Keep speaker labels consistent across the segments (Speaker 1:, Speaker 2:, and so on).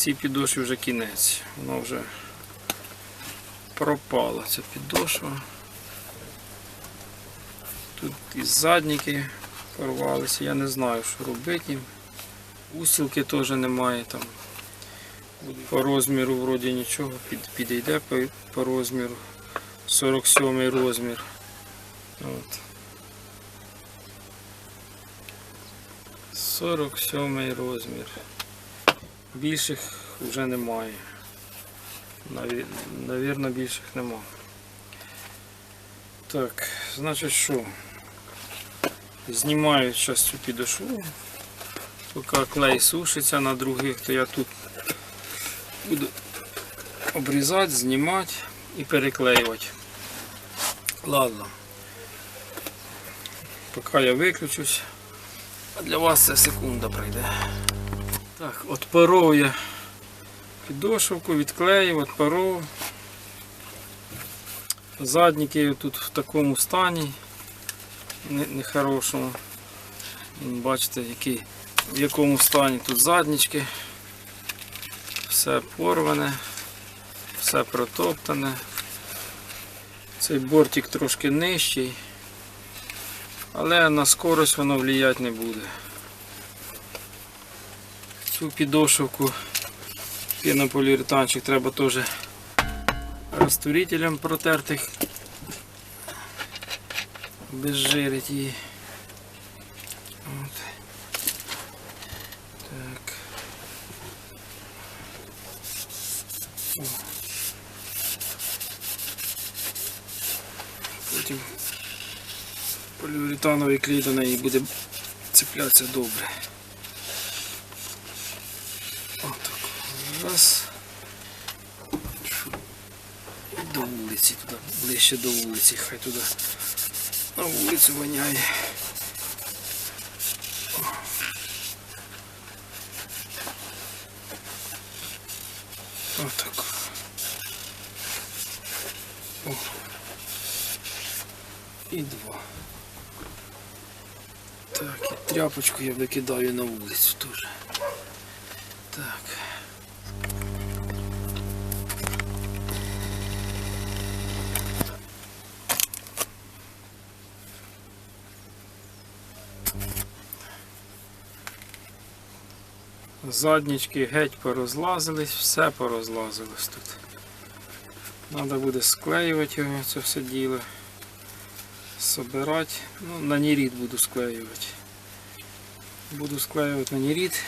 Speaker 1: цій підошві вже кінець. Воно вже пропала ця підошва. Тут і задніки порвалися, я не знаю, що робити. Усілки теж немає там. По розміру вроді нічого, під, підійде по, по розміру. 47 розмір. От. 47 розмір. Більших вже немає. Наві- Навірно, більших нема. Так, значить що? Знімаю зараз цю підошву. Поки клей сушиться на других, то я тут буду обрізати, знімати і переклеювати. Ладно. Поки я виключусь. А для вас це секунда пройде. Так, отпоров я підошвку, відклеїв, отпоров. Задніки тут в такому стані нехорошому. Бачите, який, в якому стані тут заднічки. Все порване, все протоптане. Цей бортик трошки нижчий, але на скорость воно влиять не буде. Цю підошвку пінополіуретанчик треба теж розтворителем протертих. Безжирить її. От. Потім поліуретановий клей до неї буде цеплятися добре. Отак. Раз. І до вулиці ближче до вулиці, хай туди на вулицю воняє. Отак. О. І два. Так, і тряпочку я викидаю на вулицю теж. Заднічки геть порозлазились, все порозлазилось тут. Треба буде склеювати його, це все діло. Собирати. Ну, на нерід буду склеювати. Буду склеювати на нерід.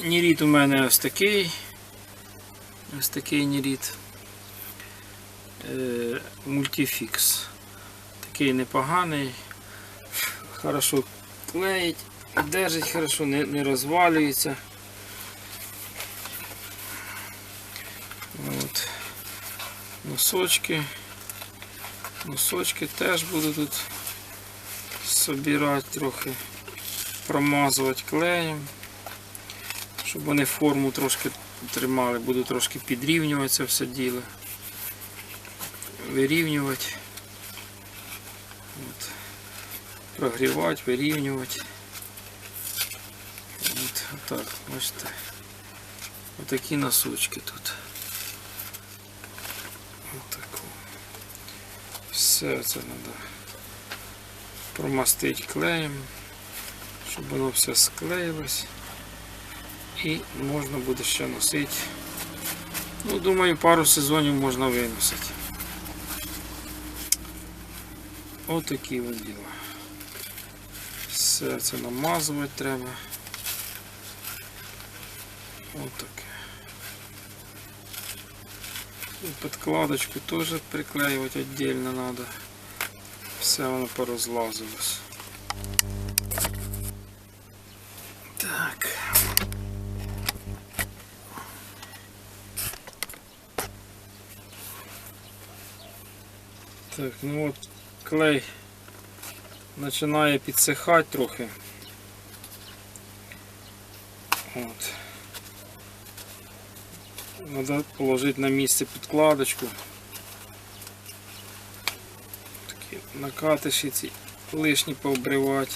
Speaker 1: Нерід у мене ось такий. Ось такий нерід. Е, мультифікс. Такий непоганий. Хорошо клеїть, держить хорошо, не, не розвалюється. От. Носочки. Носочки теж буду тут собирати трохи, промазувати клеєм, щоб вони форму трошки тримали, буду трошки підрівнювати це все діло. Вирівнювати. От. Прогрівати, вирівнювати. От, отак, бачите. Отакі носочки тут. Отако. Все це треба промастити клеєм, щоб воно все склеїлось. І можна буде ще носити. Ну, думаю, пару сезонів можна виносити. Отакі от діла. Все це намазувати треба. Отаке. І подкладочку теж приклеювати віддільно треба. Все воно порозлазилось. Так. Так, ну от клей починає підсихати трохи. От. Треба положити на місце підкладочку. Такі накатиші ці лишні пообривати.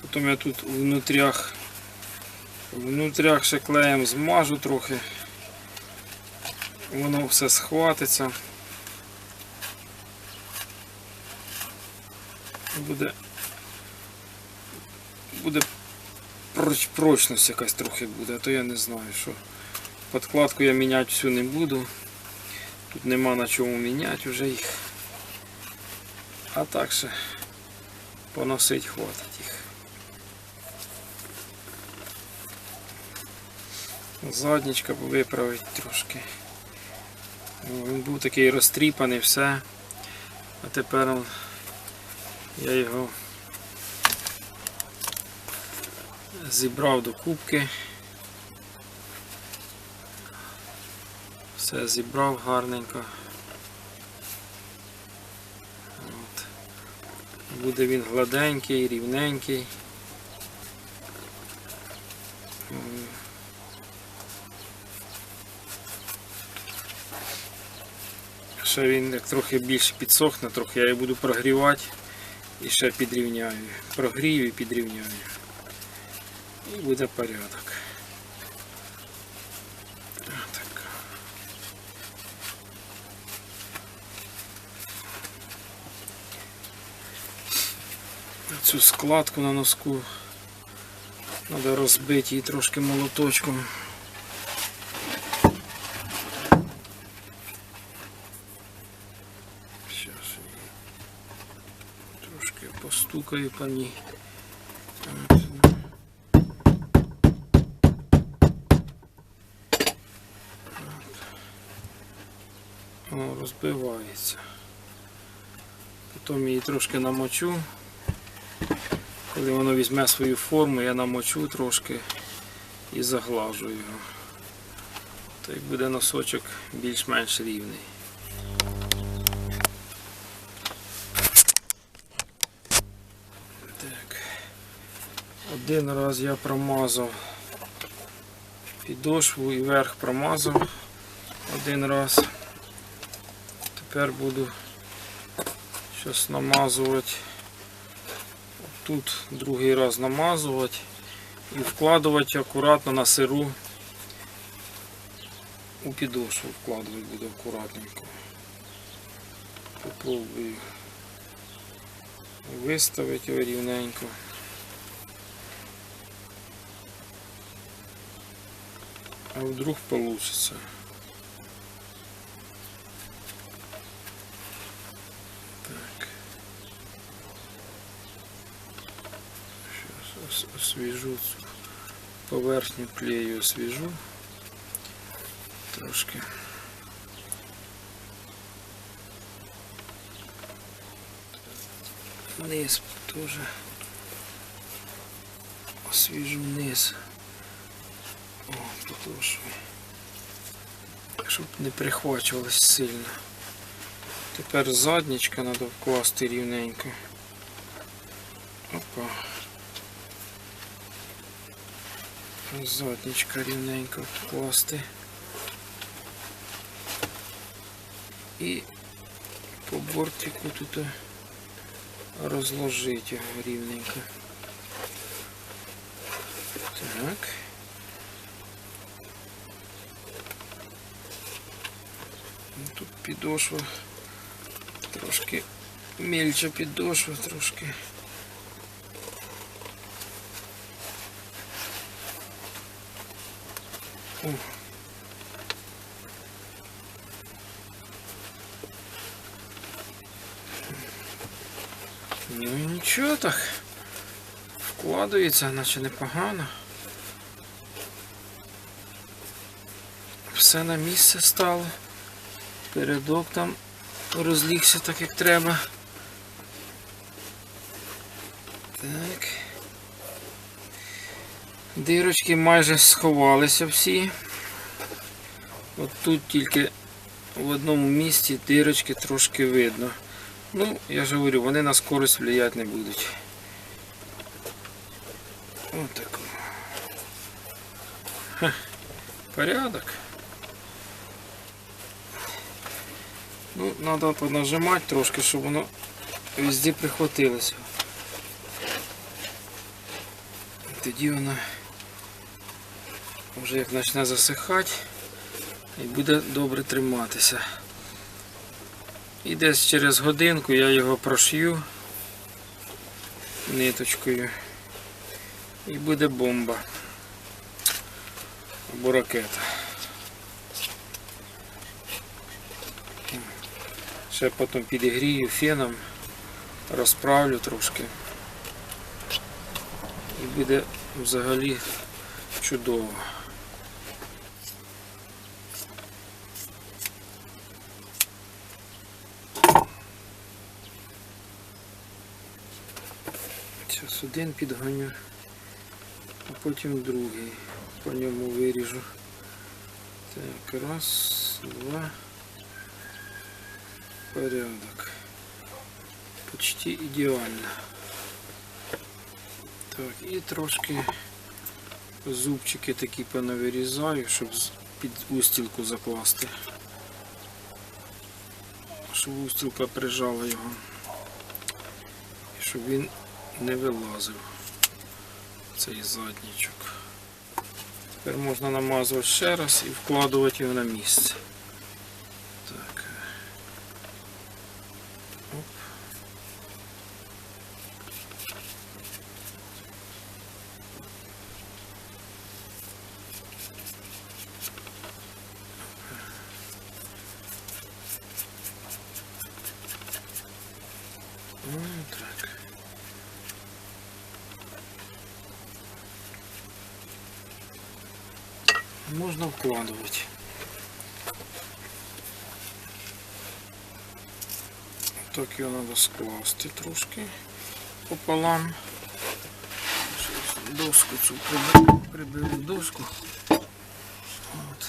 Speaker 1: Потім я тут внутрях, внутрях ще клеєм змажу трохи. Воно все схватиться. Буде, буде прочність якась трохи буде, а то я не знаю, що. Подкладку я міняти всю не буду. Тут нема на чому міняти вже їх. А так ще поносить хватить їх. Заднічка виправить трошки. Ну, Він був такий розтріпаний, все. А тепер я його зібрав до кубки. Все зібрав гарненько. От. Буде він гладенький, рівненький. Ще він як трохи більше підсохне, трохи я його буду прогрівати і ще підрівняю. Прогрію і підрівняю. І буде порядок. Так. Цю складку на носку треба розбити її трошки молоточком. Зараз трошки постукаю по ній. Розбивається. Потім її трошки намочу. Коли воно візьме свою форму, я намочу трошки і заглажу його. Так буде носочок більш-менш рівний. Так. Один раз я промазав підошву і верх промазав один раз. Тепер буду щось намазувати. Тут другий раз намазувати і вкладувати акуратно на сиру у підошву вкладувати буду акуратненько. Попробую виставити його рівненько. А вдруг получится. Так. Сейчас освіжу цю поверхню клею освіжу. Трошки. Низ тоже освіжу низ. О, подошви. Щоб не прихвачувалось сильно. Тепер заднічка треба вкласти рівненько. Опа. Заднічка рівненько вкласти. І по бортику тут розложити рівненько. Так. Ну, Тут підошва трошки мельче підошва трошки. Ну і нічого так. Вкладається, наче непогано. Все на місце стало. Передок там розлігся так як треба. Так. Дирочки майже сховалися всі. От тут тільки в одному місці дирочки трошки видно. Ну, я ж говорю, вони на скорость влиять не будуть. Ось так. Ха, порядок. Ну, треба понажимати трошки, щоб воно везде прихватилося. тоді вона вже як почне засихати і буде добре триматися. І десь через годинку я його прошью ниточкою. І буде бомба. Або ракета. Ще потім підігрію феном, розправлю трошки. І буде взагалі чудово. Один підгоню, а потім другий. По ньому виріжу. Так, раз, два. Порядок. Почти ідеально. Так, і трошки зубчики такі понавирізаю, щоб під устілку закласти. Щоб устілка прижала його. Щоб він не вилазив. Цей заднічок. Тепер можна намазувати ще раз і вкладувати його на місце. Так. Оп. Ну, так. Можна вкладувати. Так його треба скласти трошки пополам. Доску цю приберу, приберу доску. От.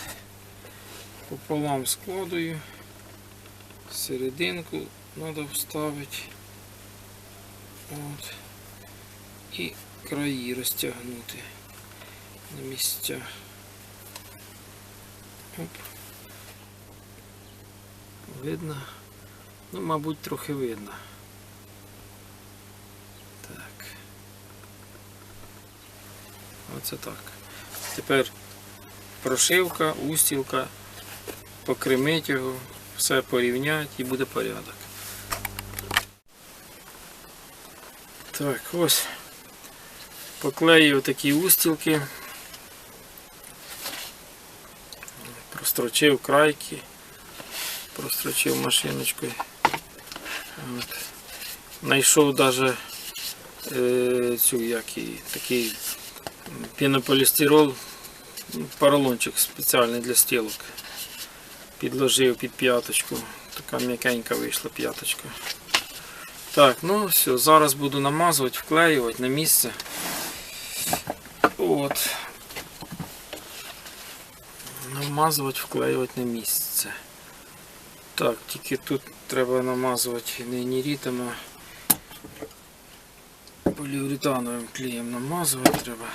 Speaker 1: Пополам складую. Серединку треба вставити. От. І краї розтягнути на місця. Видно? Ну, мабуть, трохи видно. Так. Оце так. Тепер прошивка, устілка, покримить його, все порівнять і буде порядок. Так, ось поклею такі устілки. Прострочив крайки, прострочив машиночкою. От. Знайшов навіть е, цю як і, такий пінополістирол, поролончик спеціальний для стілок. Підложив під п'яточку. Така м'якенька вийшла п'яточка. Так, ну все, зараз буду намазувати, вклеювати на місце. От. Намазувати, вклеювати на місце. Так, тільки тут треба намазувати не нерітом, а поліуретановим клеєм намазувати треба.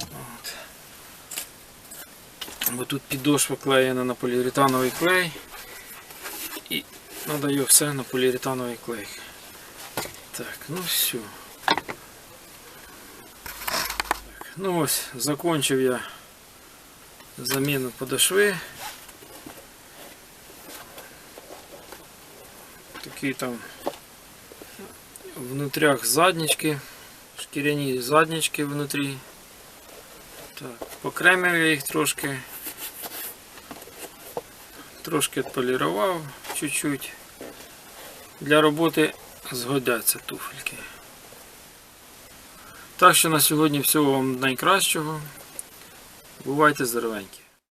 Speaker 1: От. Бо тут підошва клеєна на поліуретановий клей. І надаю все на поліуретановий клей. Так, ну все. Ну ось, закончив я заміну подошви. Такі там внутрях заднички, шкіряні заднички внутрі. Так, покремив я їх трошки. Трошки полірував чуть-чуть. Для роботи згодяться туфельки. Так що на сьогодні всього вам найкращого. Бувайте здоровенькі.